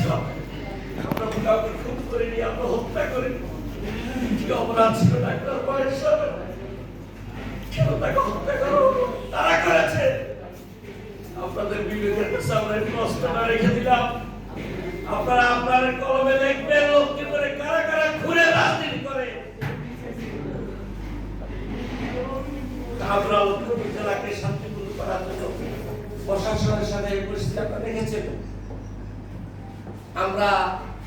ছিলাম আমরা কাউকে খুন করিনি আমরা হত্যা করিনি কি অপরাধ ছিল ডাক্তার বয়স কেন তাকে হত্যা করো তারা করেছে আপনাদের বিবেকের কাছে আমরা এই প্রশ্নটা রেখে দিলাম আপনারা আপনার কলমে লিখবেন লোককে করে কারা কারা ঘুরে রাজনীতি করে আমরা উত্তর জেলাকে শান্তিপূর্ণ করার জন্য প্রশাসনের সাথে পরিস্থিতি আপনারা দেখেছেন আমরা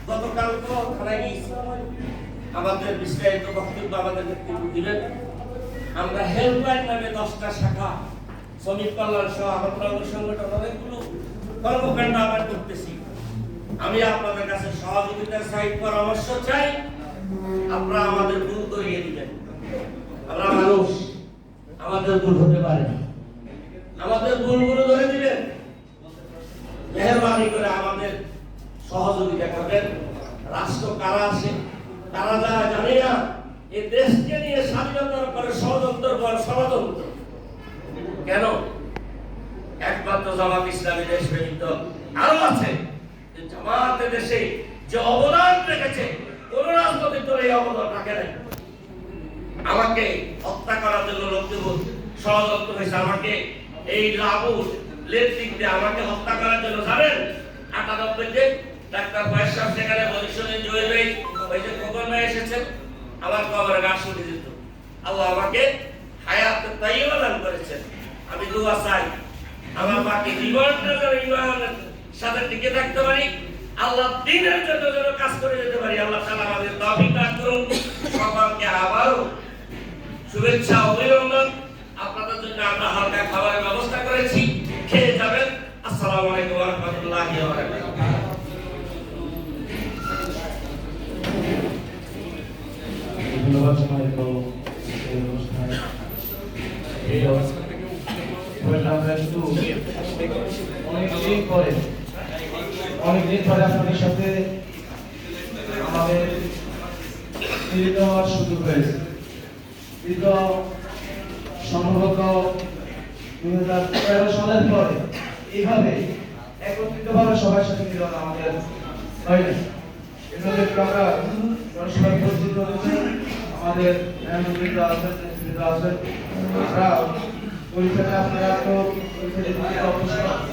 গতকাল তো থানায় আমাদের বিস্তারিত বক্তব্য আমাদের নেতৃত্ব দিবেন আমরা হেল্পলাইন নামে দশটা শাখা, শ্রমিক কল্যাণ সহ আমাদের সংগঠন অনেকগুলো কর্মকাণ্ড আবার করতেছি। আমি আপনাদের কাছে সহযোগিতা চাই, পরামর্শ চাই। আপনারা আমাদের ভুল করিয়ে দিবেন। আমরা মানুষ, আমাদের ভুল হতে পারে আমাদের ভুলগুলো ধরে দিবেন মেহরবানি করে আমাদের সহযোগিতা রাষ্ট্র কারা আছে? তারা যারা জানে না এই দেশকে নিয়ে স্বাধীনতার পরে ষড়যন্ত্র পর ষড়যন্ত্র। কেন? একমাত্র জামাত ইসলামী দেশ ব্যতীত আরও আছে। জামাতে দেশে যে অবদান রেখেছে, কোন রাজনৈতিক দল এই অবদান রাখে নাই। আমাকে হত্যা করার জন্য লোকদেব ষড়যন্ত্র হয়েছে আমাকে। এই লাবুর লেট দিয়ে আমাকে হত্যা করার জন্য জানেন? আটানব্বইতে ডাক্তার ফয়েজ সাহেব সেখানে জয় হয়ে ওই যে খবর ভাই এসেছেন, আমার কবরে গাছ উঠে যেত। আল্লাহ আমাকে হায়াত তাইবা দান করেছেন। আমি দোয়া চাই, আমার বাকি জীবনটা যেন ইমানের সাথে টিকে থাকতে পারি, আল্লাহ দিনের জন্য যেন কাজ করে যেতে পারি, আল্লাহ তাআলা আমাদের তৌফিক দান করুন। সকলকে আবারও শুভেচ্ছা, অভিনন্দন আপনাদের জন্য আমরা হালকা খাবারের ব্যবস্থা করেছি খেয়ে যাবেন আসসালামু আলাইকুম ওয়া রাহমাতুল্লাহি ওয়া বারাকাতুহু ধন্যবাদ সম্মানিত এই অনুষ্ঠানে এই অবস্থাটা আমরা একটু অনেকদিন পরে অনেকদিন পরে আপনাদের সাথে আমাদের মিলিত হওয়ার সুযোগ হয়েছে। দীর্ঘ সম্ভবত দুই হাজার তেরো সালের পরে এইভাবে একত্রিতভাবে সবার সাথে মিলন আমাদের হয়নি এভাবে আমরা সবাই পরিচিত হয়েছে আমাদের নেতৃত্ব আছেন নেতৃত্ব আছেন। আমরা পরীক্ষাটা আপনারা তো পরীক্ষা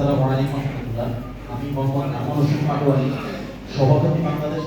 আসসালামু আলাইকুম রহমতুল্লাহ। আমি মোহাম্মদ আমান হোসেন পাটোয়ারি সভাপতি বাংলাদেশ